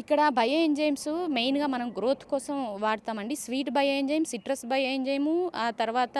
ఇక్కడ bio enzymes మెయిన్గా మనం గ్రోత్ కోసం వాడతామండి. Sweet bio enzyme citrus bio enzyme ఆ తర్వాత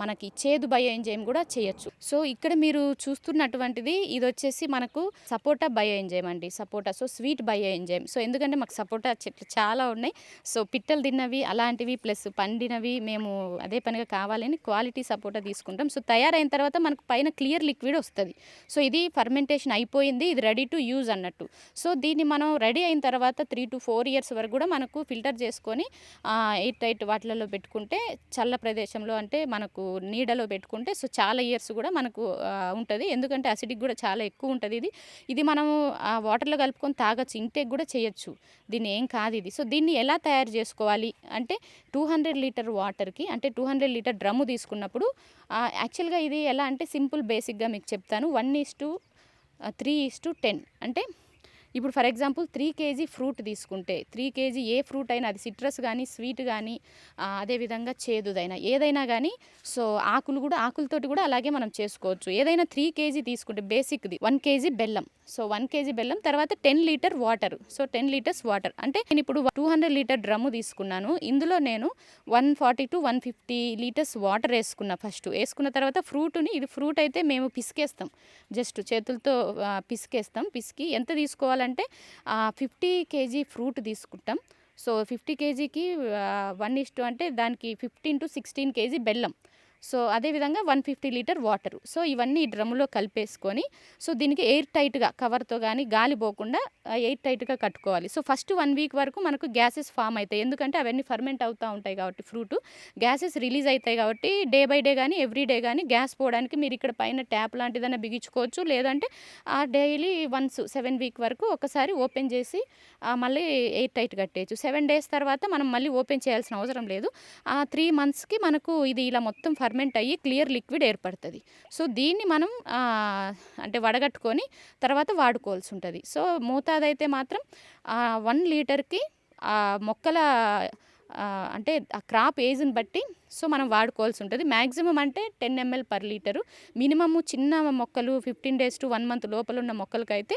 మనకి చేదు బయో ఎంజైమ్ కూడా చేయొచ్చు. సో ఇక్కడ మీరు చూస్తున్నటువంటిది ఇది వచ్చేసి మనకు సపోటా బయో ఎంజైమ్ అండి. సపోటా so sweet bio enzyme so ఎందుకంటే మాకు సపోటా చెట్లు చాలా ఉన్నాయి. సో పిట్టలు తిన్నవి అలాంటివి ప్లస్ పండినవి మేము అదే పనిగా కావాలని క్వాలిటీ సపోటా తీసుకుంటాం. సో తయారైన తర్వాత మనకు పైన క్లియర్ లిక్విడ్ వస్తుంది. సో ఇది ఫర్మెంటేషన్ అయిపోయింది. ఇది రెడీ టు యూజ్ అన్నట్టు. సో దీన్ని మనం రెడీ అయిన తర్వాత త్రీ టు ఫోర్ ఇయర్స్ వరకు కూడా మనకు ఫిల్టర్ చేసుకొని ఎయిట్ ఎయిట్ వాటిలలో పెట్టుకుంటే చల్ల ప్రదేశంలో అంటే మనకు నీడలో పెట్టుకుంటే సో చాలా ఇయర్స్ కూడా మనకు ఉంటుంది. ఎందుకంటే అసిడిక్ కూడా చాలా ఎక్కువ ఉంటుంది ఇది. ఇది మనము వాటర్లో కలుపుకొని తాగొచ్చు ఇంటేక్ కూడా చేయొచ్చు. దీన్ని ఏం కాదు ఇది. సో దీన్ని ఎలా తయారు చేసుకోవాలి అంటే టూ హండ్రెడ్ లీటర్ వాటర్కి అంటే టూ హండ్రెడ్ లీటర్ డ్రమ్ము తీసుకున్నప్పుడు యాక్చువల్గా ఇది ఎలా అంటే సింపుల్ బేసిక్గా మీకు చెప్తాను. One is to three is to ten. అంటే ఇప్పుడు for example three kg fruit తీసుకుంటే త్రీ కేజీ ఏ ఫ్రూట్ అయినా అది సిట్రస్ కానీ స్వీట్ కానీ అదేవిధంగా చేదుదైనా ఏదైనా కానీ సో ఆకులు కూడా ఆకులతోటి కూడా అలాగే మనం చేసుకోవచ్చు. ఏదైనా త్రీ కేజీ తీసుకుంటే బేసిక్ది వన్ కేజీ బెల్లం. సో వన్ కేజీ బెల్లం తర్వాత ten litre water. So ten litres water. అంటే నేను ఇప్పుడు టూ హండ్రెడ్ లీటర్ డ్రమ్ము తీసుకున్నాను. ఇందులో నేను one forty to one fifty litres water వేసుకున్నా ఫస్ట్. వేసుకున్న తర్వాత ఫ్రూట్ని ఇది ఫ్రూట్ అయితే మేము పిసికేస్తాం. జస్ట్ చేతులతో పిసికేస్తాం. పిసికి ఎంత తీసుకోవాలి తీసుకోవాలంటే ఫిఫ్టీ కేజీ ఫ్రూట్ తీసుకుంటాం. సో ఫిఫ్టీ కేజీకి వన్ ఇస్టు అంటే దానికి ఫిఫ్టీన్ టు సిక్స్టీన్ కేజీ బెల్లం. సో అదేవిధంగా one fifty litre water. So ఇవన్నీ ఈ డ్రమ్ములో కలిపేసుకొని సో దీనికి ఎయిర్ టైట్గా కవర్తో కానీ గాలి పోకుండా ఎయిర్ టైట్గా కట్టుకోవాలి. సో ఫస్ట్ వన్ వీక్ వరకు మనకు గ్యాసెస్ ఫామ్ అవుతాయి ఎందుకంటే అవన్నీ ఫర్మెంట్ అవుతూ ఉంటాయి కాబట్టి ఫ్రూట్. గ్యాసెస్ రిలీజ్ అవుతాయి కాబట్టి డే బై డే కానీ ఎవ్రీ డే కానీ గ్యాస్ పోవడానికి మీరు ఇక్కడ పైన ట్యాప్ లాంటిదైనా బిగించుకోవచ్చు. లేదంటే ఆ డైలీ వన్స్ సెవెన్ వీక్ వరకు ఒకసారి ఓపెన్ చేసి మళ్ళీ ఎయిర్ టైట్ కట్టేయచ్చు. సెవెన్ డేస్ తర్వాత మనం మళ్ళీ ఓపెన్ చేయాల్సిన అవసరం లేదు. ఆ త్రీ మంత్స్కి మనకు ఇది ఇలా మొత్తం ఫర్ ఫర్మెంట్ అయ్యి క్లియర్ లిక్విడ్ ఏర్పడుతుంది. సో దీన్ని మనం అంటే వడగట్టుకొని తర్వాత వాడుకోవాల్సి ఉంటుంది. సో మోతాదు అయితే మాత్రం వన్ లీటర్కి మొక్కల అంటే ఆ క్రాప్ ఏజ్ని బట్టి సో మనం వాడుకోవాల్సి ఉంటుంది మ్యాక్సిమం అంటే ten ML per litre. Minimum చిన్న మొక్కలు fifteen days to one month లోపల ఉన్న మొక్కలకైతే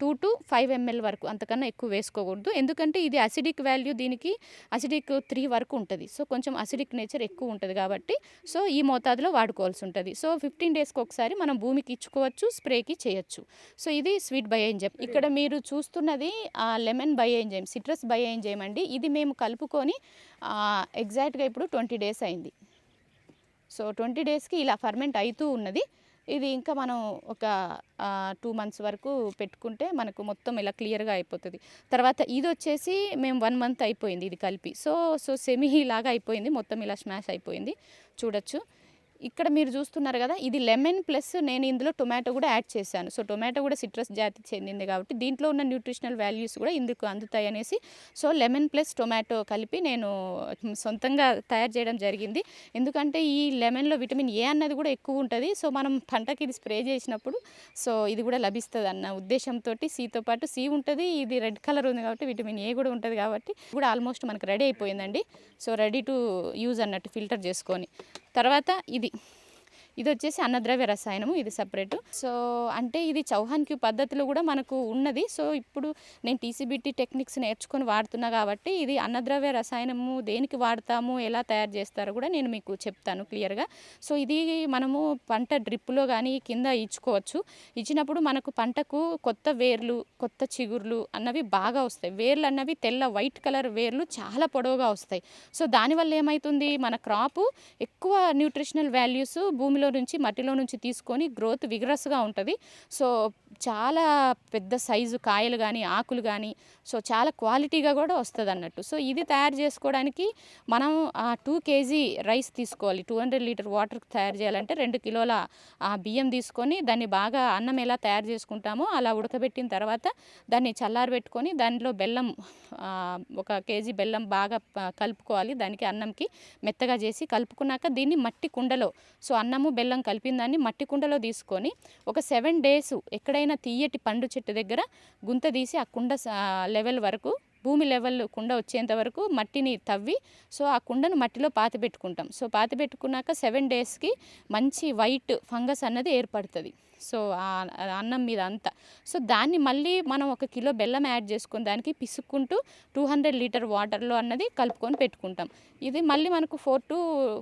టూ టు ఫైవ్ ఎంఎల్ వరకు అంతకన్నా ఎక్కువ వేసుకోకూడదు. ఎందుకంటే ఇది అసిడిక్ వాల్యూ దీనికి అసిడిక్ త్రీ వరకు ఉంటుంది. సో కొంచెం అసిడిక్ నేచర్ ఎక్కువ ఉంటుంది కాబట్టి సో ఈ మోతాదులో వాడుకోవాల్సి ఉంటుంది సో ఫిఫ్టీన్ డేస్కి ఒకసారి మనం భూమికి ఇచ్చుకోవచ్చు స్ప్రేకి చేయొచ్చు. సో ఇది స్వీట్ బయోఎంజైమ్. ఇక్కడ మీరు చూస్తున్నది లెమన్ బయోఎంజైమ్ సిట్రస్ బయోఎంజైమ్ అండి. ఇది మేము కలుపుకొని ఎగ్జాక్ట్గా ఇప్పుడు ట్వంటీ డేస్ అయింది. సో ట్వంటీ డేస్కి ఇలా ఫర్మెంట్ అవుతూ ఉన్నది. ఇది ఇంకా మనం ఒక టూ మంత్స్ వరకు పెట్టుకుంటే మనకు మొత్తం ఇలా క్లియర్గా అయిపోతుంది. తర్వాత ఇది వచ్చేసి మేము వన్ మంత్ అయిపోయింది ఇది కలిపి. సో సో సెమీ లాగా అయిపోయింది. మొత్తం ఇలా స్మాష్ అయిపోయింది. చూడొచ్చు. ఇక్కడ మీరు చూస్తున్నారు కదా ఇది లెమన్ ప్లస్ నేను ఇందులో టొమాటో కూడా యాడ్ చేశాను. సో టొమాటో కూడా సిట్రస్ జాతికి చెందింది కాబట్టి దీంట్లో ఉన్న న్యూట్రిషనల్ వాల్యూస్ కూడా ఇందుకు అందుతాయి అనేసి సో లెమన్ ప్లస్ టొమాటో కలిపి నేను సొంతంగా తయారు చేయడం జరిగింది. ఎందుకంటే ఈ లెమన్లో విటమిన్ ఏ అన్నది కూడా ఎక్కువ ఉంటుంది. సో మనం పంటకి ఇది స్ప్రే చేసినప్పుడు సో ఇది కూడా లభిస్తుంది అన్న ఉద్దేశంతో సీతో పాటు సి ఉంటుంది ఇది రెడ్ కలర్ ఉంది కాబట్టి విటమిన్ ఏ కూడా ఉంటుంది కాబట్టి కూడా ఆల్మోస్ట్ మనకు రెడీ అయిపోయిందండి. సో రెడీ టు యూజ్ అన్నట్టు ఫిల్టర్ చేసుకొని. తర్వాత ఇది ఇది వచ్చేసి అన్నద్రవ్య రసాయనము ఇది సపరేటు. సో అంటే ఇది చౌహాన్ క్యూ పద్ధతిలో కూడా మనకు ఉన్నది. సో ఇప్పుడు నేను టీసీబీటీ టెక్నిక్స్ నేర్చుకొని వాడుతున్నా కాబట్టి ఇది అన్నద్రవ్య రసాయనము దేనికి వాడతాము ఎలా తయారు చేస్తారో కూడా నేను మీకు చెప్తాను క్లియర్గా. సో ఇది మనము పంట డ్రిప్పులో కానీ కింద ఇచ్చుకోవచ్చు. ఇచ్చినప్పుడు మనకు పంటకు కొత్త వేర్లు కొత్త చిగుర్లు అన్నవి బాగా వస్తాయి. వేర్లు అన్నవి తెల్ల వైట్ కలర్ వేర్లు చాలా పొడవుగా వస్తాయి. సో దానివల్ల ఏమవుతుంది మన క్రాపు ఎక్కువ న్యూట్రిషనల్ వాల్యూస్ భూమిలో నుంచి మట్టిలో నుంచి తీసుకొని గ్రోత్ విగ్రస్గా ఉంటుంది. సో చాలా పెద్ద సైజు కాయలు కానీ ఆకులు కానీ సో చాలా క్వాలిటీగా కూడా వస్తుంది అన్నట్టు సో ఇది తయారు చేసుకోవడానికి మనం టూ కేజీ రైస్ తీసుకోవాలి. టూ హండ్రెడ్ లీటర్ వాటర్ తయారు చేయాలంటే రెండు కిలోల ఆ, బియ్యం తీసుకొని దాన్ని బాగా అన్నం ఎలా తయారు చేసుకుంటామో అలా ఉడకబెట్టిన తర్వాత దాన్ని చల్లారబెట్టుకొని దానిలో బెల్లం ఒక కేజీ బెల్లం బాగా కలుపుకోవాలి. దానికి అన్నంకి మెత్తగా చేసి కలుపుకున్నాక దీన్ని మట్టి కుండలో సో అన్నము బెల్లం కలిపిన దాన్ని మట్టి కుండలో తీసుకొని ఒక సెవెన్ డేస్ ఎక్కడైనా తీయటి పండు చెట్టు దగ్గర గుంత తీసి ఆ కుండ స- లెవెల్ వరకు భూమి లెవెల్ కుండ వచ్చేంత వరకు మట్టిని తవ్వి సో ఆ కుండను మట్టిలో పాతి పెట్టుకుంటాం. సో పాతి పెట్టుకున్నాక సెవెన్ డేస్కి మంచి వైట్ ఫంగస్ అన్నది ఏర్పడుతుంది. సో అన్నం మీద అంతా. సో దాన్ని మళ్ళీ మనం ఒక కిలో బెల్లం యాడ్ చేసుకుని దానికి పిసుక్కుంటూ టూ హండ్రెడ్ లీటర్ వాటర్లో అన్నది కలుపుకొని పెట్టుకుంటాం. ఇది మళ్ళీ మనకు four to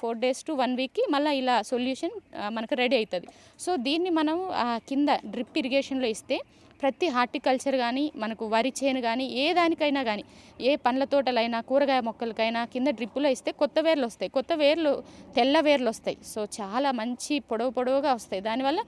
four days to one వీక్కి మళ్ళీ ఇలా సొల్యూషన్ మనకు రెడీ అవుతుంది. సో దీన్ని మనం ఆ, కింద డ్రిప్ ఇరిగేషన్లో ఇస్తే ప్రతి హార్టికల్చర్ కానీ మనకు వరి చేను కానీ ఏ దానికైనా కానీ ఏ పండ్ల తోటలైనా కూరగాయ మొక్కలకైనా కింద డ్రిప్పులో ఇస్తే కొత్త వేర్లు వస్తాయి. కొత్త వేర్లు తెల్ల వేర్లు వస్తాయి. సో చాలా మంచి పొడవు పొడవుగా వస్తాయి. దానివల్ల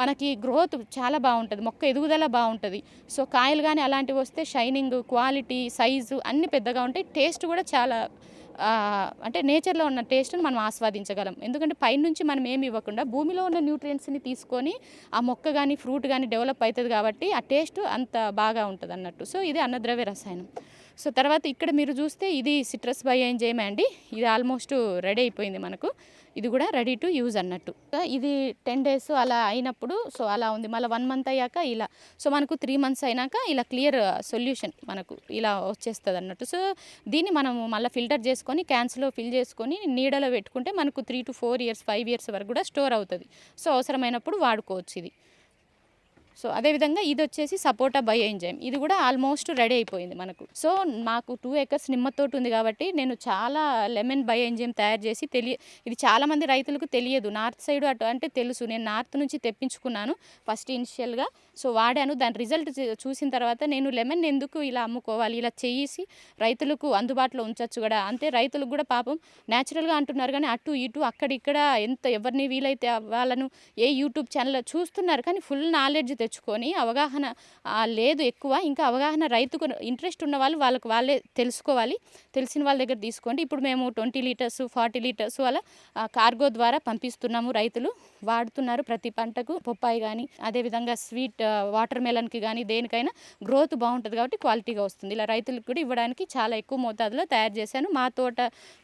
మనకి గ్రోత్ చాలా బాగుంటుంది మొక్క ఎదుగుదల బాగుంటుంది. సో కాయలు కానీ అలాంటివి వస్తే షైనింగ్ క్వాలిటీ సైజు అన్నీ పెద్దగా ఉంటాయి. టేస్ట్ కూడా చాలా అంటే నేచర్లో ఉన్న టేస్ట్ని మనం ఆస్వాదించగలం. ఎందుకంటే పైనుంచి మనం ఏమి ఇవ్వకుండా భూమిలో ఉన్న న్యూట్రియంట్స్ని తీసుకొని ఆ మొక్క కానీ ఫ్రూట్ కానీ డెవలప్ అవుతుంది కాబట్టి ఆ టేస్ట్ అంత బాగా ఉంటుంది అన్నట్టు. సో ఇది అన్నద్రవ్య రసాయనం. సో తర్వాత ఇక్కడ మీరు చూస్తే ఇది సిట్రస్ బై అండి. ఇది ఆల్మోస్ట్ రెడీ అయిపోయింది మనకు. ఇది కూడా రెడీ టు యూజ్ అన్నట్టు. సో ఇది టెన్ డేస్ అలా అయినప్పుడు సో అలా ఉంది. మళ్ళీ వన్ మంత్ అయ్యాక ఇలా సో మనకు త్రీ మంత్స్ అయినాక ఇలా క్లియర్ సొల్యూషన్ uh, మనకు ఇలా వచ్చేస్తుంది అన్నట్టు. సో దీన్ని మనం మళ్ళీ ఫిల్టర్ చేసుకొని క్యాన్స్లో ఫిల్ చేసుకొని నీడలో పెట్టుకుంటే మనకు three to four years five years వరకు కూడా స్టోర్ అవుతుంది. సో అవసరమైనప్పుడు వాడుకోవచ్చు ఇది. సో అదేవిధంగా ఇది వచ్చేసి సపోటా బై ఎంజైమ్. ఇది కూడా ఆల్మోస్ట్ రెడీ అయిపోయింది మనకు. సో మాకు టూ ఎకర్స్ నిమ్మతోటి ఉంది కాబట్టి నేను చాలా లెమన్ బై ఎంజైమ్ తయారు చేసి తెలియ ఇది చాలామంది రైతులకు తెలియదు. నార్త్ సైడ్ అటు అంటే తెలుసు. నేను నార్త్ నుంచి తెప్పించుకున్నాను ఫస్ట్ ఇనిషియల్గా. సో వాడాను. దాని రిజల్ట్ చూసిన తర్వాత నేను లెమన్ ఎందుకు ఇలా అమ్ముకోవాలి? ఇలా చేసి రైతులకు అందుబాటులో ఉంచవచ్చు కూడా అంతే రైతులకు కూడా పాపం న్యాచురల్గా అంటున్నారు కానీ అటు ఇటు అక్కడిక్కడ ఎంత ఎవరిని వీలైతే వాళ్ళను ఏ యూట్యూబ్ ఛానల్ చూస్తున్నారు కానీ ఫుల్ నాలెడ్జ్ తెచ్చుకొని అవగాహన లేదు ఎక్కువ ఇంకా అవగాహన రైతుకు ఇంట్రెస్ట్ ఉన్న వాళ్ళు వాళ్ళకి వాళ్ళే తెలుసుకోవాలి. తెలిసిన వాళ్ళ దగ్గర తీసుకోండి. ఇప్పుడు మేము ట్వంటీ లీటర్స్ ఫార్టీ లీటర్స్ అలా కార్గో ద్వారా పంపిస్తున్నాము రైతులు. వాడుతున్నారు ప్రతి పంటకు. పొప్పాయి కానీ అదేవిధంగా స్వీట్ వాటర్ మెలన్కి కానీ దేనికైనా గ్రోత్ బాగుంటుంది కాబట్టి క్వాలిటీగా వస్తుంది. ఇలా రైతులకు కూడా ఇవ్వడానికి చాలా ఎక్కువ మోతాదులో తయారు చేశాను. మా తోట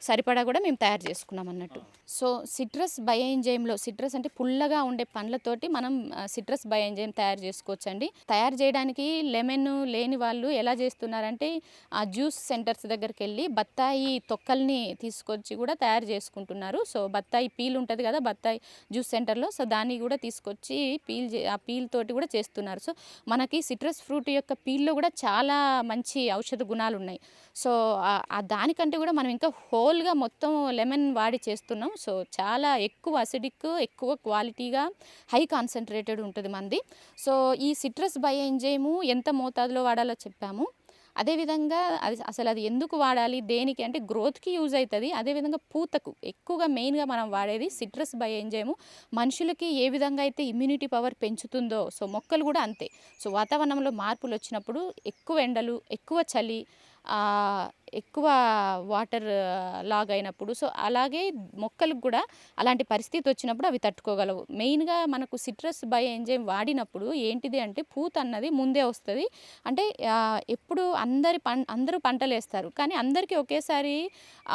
సరిపడా కూడా మేము తయారు చేసుకున్నాం అన్నట్టు. సో సిట్రస్ బయోఎంజైమ్లో సిట్రస్ అంటే పుల్లగా ఉండే పండ్లతోటి మనం సిట్రస్ బయోఎంజైమ్ తయారు తయారు చేసుకోవచ్చండి. తయారు చేయడానికి లెమన్ లేని వాళ్ళు ఎలా చేస్తున్నారంటే ఆ జ్యూస్ సెంటర్స్ దగ్గరికి వెళ్ళి బత్తాయి తొక్కల్ని తీసుకొచ్చి కూడా తయారు చేసుకుంటున్నారు. సో బత్తాయి పీల్ ఉంటుంది కదా బత్తాయి జ్యూస్ సెంటర్లో సో దాన్ని కూడా తీసుకొచ్చి పీల్ ఆ పీల్ తోటి కూడా చేస్తున్నారు. సో మనకి సిట్రస్ ఫ్రూట్ యొక్క పీల్లో కూడా చాలా మంచి ఔషధ గుణాలు ఉన్నాయి సో ఆ దానికంటే కూడా మనం ఇంకా హోల్గా మొత్తం లెమన్ వాడి చేస్తున్నాం. సో చాలా ఎక్కువ అసిడిక్ ఎక్కువ క్వాలిటీగా హై కాన్సన్ట్రేటెడ్ ఉంటుంది మంది. సో ఈ సిట్రస్ బై ఎంజైము ఎంత మోతాదులో వాడాలో చెప్పాము. అదేవిధంగా అది అసలు అది ఎందుకు వాడాలి దేనికి అంటే గ్రోత్కి యూజ్ అవుతుంది అదేవిధంగా పూతకు ఎక్కువగా మెయిన్గా మనం వాడేది సిట్రస్ బై ఎంజైము. మనుషులకి ఏ విధంగా అయితే ఇమ్యూనిటీ పవర్ పెంచుతుందో సో మొక్కలు కూడా అంతే. సో వాతావరణంలో మార్పులు వచ్చినప్పుడు ఎక్కువ ఎండలు ఎక్కువ చలి ఎక్కువ వాటర్ లాగ్ అయినప్పుడు సో అలాగే మొక్కలకు కూడా అలాంటి పరిస్థితి వచ్చినప్పుడు అవి తట్టుకోగలవు. మెయిన్గా మనకు సిట్రస్ బై ఎంజైమ్ వాడినప్పుడు ఏంటిది అంటే పూత అన్నది ముందే వస్తుంది. అంటే ఎప్పుడు అందరి పం అందరూ పంటలు వేస్తారు. కానీ అందరికీ ఒకేసారి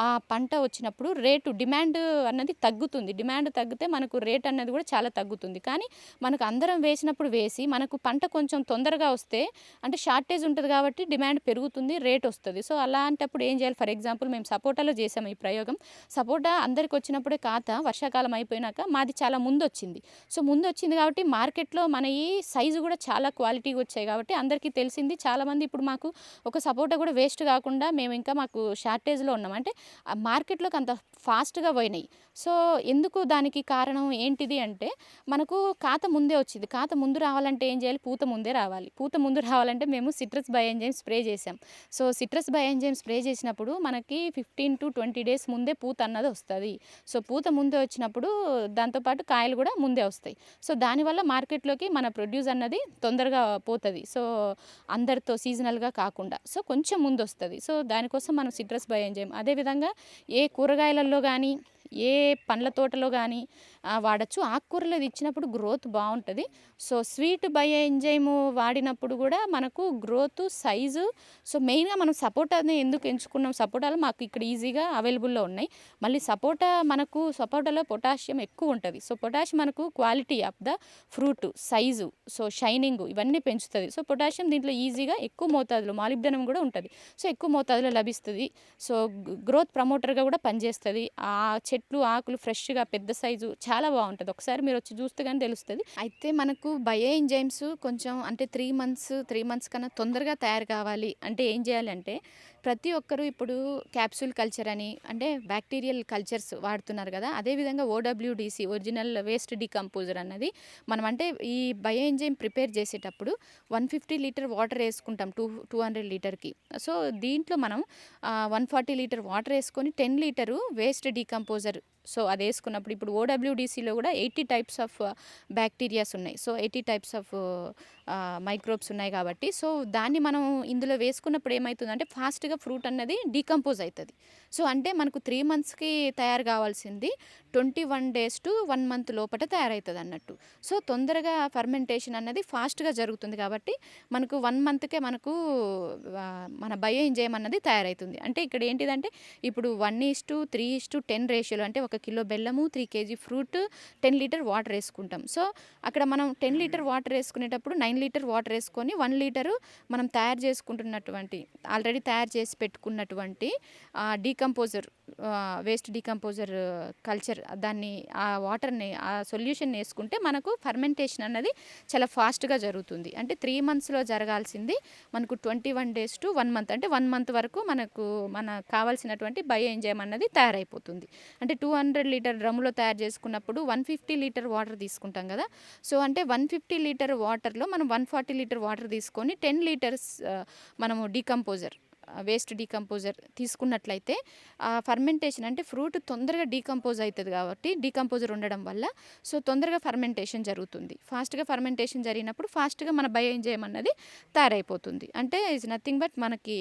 ఆ పంట వచ్చినప్పుడు రేటు డిమాండ్ అన్నది తగ్గుతుంది. డిమాండ్ తగ్గితే మనకు రేట్ అన్నది కూడా చాలా తగ్గుతుంది. కానీ మనకు అందరం వేసినప్పుడు వేసి మనకు పంట కొంచెం తొందరగా వస్తే అంటే షార్టేజ్ ఉంటుంది కాబట్టి డిమాండ్ పెరుగుతుంది రేట్ వస్తుంది. సో అలాంటప్పుడు ఏం చేయాలి? ఫర్ ఎగ్జాంపుల్ మేము సపోటాలో చేసాము ఈ ప్రయోగం. సపోటా అందరికి వచ్చినప్పుడే కాత వర్షాకాలం అయిపోయినాక మాది చాలా ముందు వచ్చింది సో ముందు వచ్చింది కాబట్టి మార్కెట్లో మన ఈ సైజు కూడా చాలా క్వాలిటీగా వచ్చాయి కాబట్టి అందరికీ తెలిసింది. చాలామంది ఇప్పుడు మాకు ఒక సపోటా కూడా వేస్ట్ కాకుండా మేము ఇంకా మాకు షార్టేజ్లో ఉన్నాం. అంటే మార్కెట్లోకి అంత ఫాస్ట్గా పోయినాయి. సో ఎందుకు దానికి కారణం ఏంటిది అంటే మనకు కాత ముందే వచ్చింది. కాత ముందు రావాలంటే ఏం చేయాలి? పూత ముందే రావాలి. పూత ముందు రావాలంటే మేము సిట్రస్ బయోఎంజైమ్ స్ప్రే చేసాం so citrus bio enzyme spray చేసినప్పుడు మనకి ఫిఫ్టీన్ టు ట్వంటీ డేస్ ముందే పూత అన్నది వస్తుంది. సో పూత ముందే వచ్చినప్పుడు దాంతోపాటు కాయలు కూడా ముందే వస్తాయి. సో దానివల్ల మార్కెట్లోకి మన ప్రొడ్యూస్ అన్నది తొందరగా పోతుంది. సో అందరితో సీజనల్గా కాకుండా. సో కొంచెం ముందు వస్తుంది సో దానికోసం మనం సిట్రస్ బయోఎంజైమ్ అదేవిధంగా ఏ కూరగాయలలో కానీ ఏ పండ్ల తోటలో కానీ వాడచ్చు. ఆకుకూరలు అది ఇచ్చినప్పుడు గ్రోత్ బాగుంటుంది సో స్వీట్ బయో ఎంజైమ్ వాడినప్పుడు కూడా మనకు గ్రోత్ సైజు సో మెయిన్గా మనం సపోటాని ఎందుకు ఎంచుకున్నాం? సపోటాలు మాకు ఇక్కడ ఈజీగా అవైలబుల్లో ఉన్నాయి. మళ్ళీ సపోటా మనకు సపోటాలో పొటాషియం ఎక్కువ ఉంటుంది. సో పొటాషియం మనకు quality of the fruit size so shining ఇవన్నీ పెంచుతుంది. సో పొటాషియం దీంట్లో ఈజీగా ఎక్కువ మోతాదులో మాలిబ్దనం కూడా ఉంటుంది. సో ఎక్కువ మోతాదులో లభిస్తుంది. సో గ్రోత్ ప్రమోటర్గా కూడా పనిచేస్తుంది. ఆ చెట్లు ఆకులు ఫ్రెష్గా పెద్ద సైజు చాలా బాగుంటుంది. ఒకసారి మీరు వచ్చి చూస్తే కానీ తెలుస్తుంది. అయితే మనకు బయో ఎంజైమ్స్ కొంచెం అంటే త్రీ మంత్స్ త్రీ మంత్స్ కన్నా తొందరగా తయారు కావాలి అంటే ఏం చేయాలంటే ప్రతి ఒక్కరూ ఇప్పుడు క్యాప్సూల్ కల్చర్ అని అంటే బ్యాక్టీరియల్ కల్చర్స్ వాడుతున్నారు కదా అదేవిధంగా ఓడబ్ల్యూడిసి ఒరిజినల్ వేస్ట్ డికంపోజర్ అన్నది మనం అంటే ఈ బయో ఎంజైమ్ ప్రిపేర్ చేసేటప్పుడు వన్ ఫిఫ్టీ లీటర్ వాటర్ వేసుకుంటాం టూ టూ హండ్రెడ్ లీటర్కి. సో దీంట్లో మనం వన్ ఫార్టీ లీటర్ వాటర్ వేసుకొని ten litre waste decomposer so అది వేసుకున్నప్పుడు ఇప్పుడు ఓడబ్ల్యూడిసిలో కూడా ఎయిటీ టైప్స్ ఆఫ్ బ్యాక్టీరియాస్ ఉన్నాయి. So eighty types of microbes ఉన్నాయి కాబట్టి సో దాన్ని మనం ఇందులో వేసుకున్నప్పుడు ఏమవుతుందంటే ఫాస్ట్గా ఫ్రూట్ అన్నది డీకంపోజ్ అవుతుంది సో అంటే మనకు త్రీ మంత్స్కి తయారు కావాల్సింది twenty one days to one month లోపల తయారవుతుంది అన్నట్టు. సో తొందరగా ఫర్మెంటేషన్ అన్నది ఫాస్ట్గా జరుగుతుంది కాబట్టి మనకు వన్ మంత్కే మనకు మన బయో ఎంజైమ్ అన్నది తయారవుతుంది అంటే ఇక్కడ ఏంటిదంటే ఇప్పుడు one is to three is to ten రేషియోలో అంటే ఒక కిలో బెల్లము three kg fruit ten litre water వేసుకుంటాం. సో అక్కడ మనం టెన్ లీటర్ వాటర్ వేసుకునేటప్పుడు నైన్ లీటర్ వాటర్ వేసుకొని వన్ లీటరు మనం తయారు చేసుకుంటున్నటువంటి ఆల్రెడీ తయారు చేసి పెట్టుకున్నటువంటి డీకంపోజర్ వేస్ట్ డీకంపోజర్ కల్చర్ దాన్ని ఆ వాటర్ని ఆ సొల్యూషన్ వేసుకుంటే మనకు ఫర్మెంటేషన్ అన్నది చాలా ఫాస్ట్గా జరుగుతుంది. అంటే త్రీ మంత్స్లో జరగాల్సింది మనకు twenty one days to one month. అంటే వన్ మంత్ వరకు మనకు మన కావాల్సినటువంటి బయో ఎంజైమ్ అన్నది తయారైపోతుంది. అంటే టూ హండ్రెడ్ లీటర్ డ్రమ్లో తయారు చేసుకున్నప్పుడు వన్ ఫిఫ్టీ లీటర్ వాటర్ తీసుకుంటాం కదా. సో అంటే వన్ ఫిఫ్టీ లీటర్ వాటర్లో మనం వన్ ఫార్టీ లీటర్ వాటర్ తీసుకొని టెన్ లీటర్స్ మనము డీకంపోజర్ వేస్ట్ డీకంపోజర్ తీసుకున్నట్లయితే ఆ ఫర్మెంటేషన్ అంటే ఫ్రూట్ తొందరగా డీకంపోజ్ అవుతుంది కాబట్టి డీకంపోజర్ ఉండడం వల్ల సో తొందరగా ఫర్మెంటేషన్ జరుగుతుంది. ఫాస్ట్గా ఫర్మెంటేషన్ జరిగినప్పుడు ఫాస్ట్గా మన బయో ఎంజైమ్ అన్నది తయారైపోతుంది. అంటే ఇస్ నథింగ్ బట్ మనకి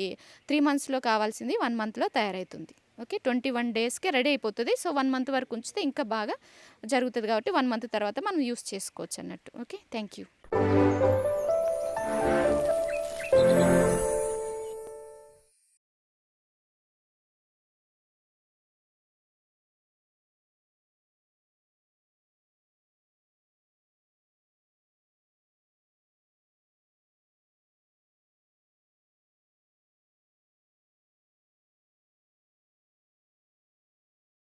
త్రీ మంత్స్లో కావాల్సింది వన్ మంత్లో తయారవుతుంది ఓకే ట్వంటీ వన్ డేస్కే రెడీ అయిపోతుంది. సో వన్ మంత్ వరకు ఉంచితే ఇంకా బాగా జరుగుతుంది కాబట్టి వన్ మంత్ తర్వాత మనం యూస్ చేసుకోవచ్చు అన్నట్టు. Okay thank you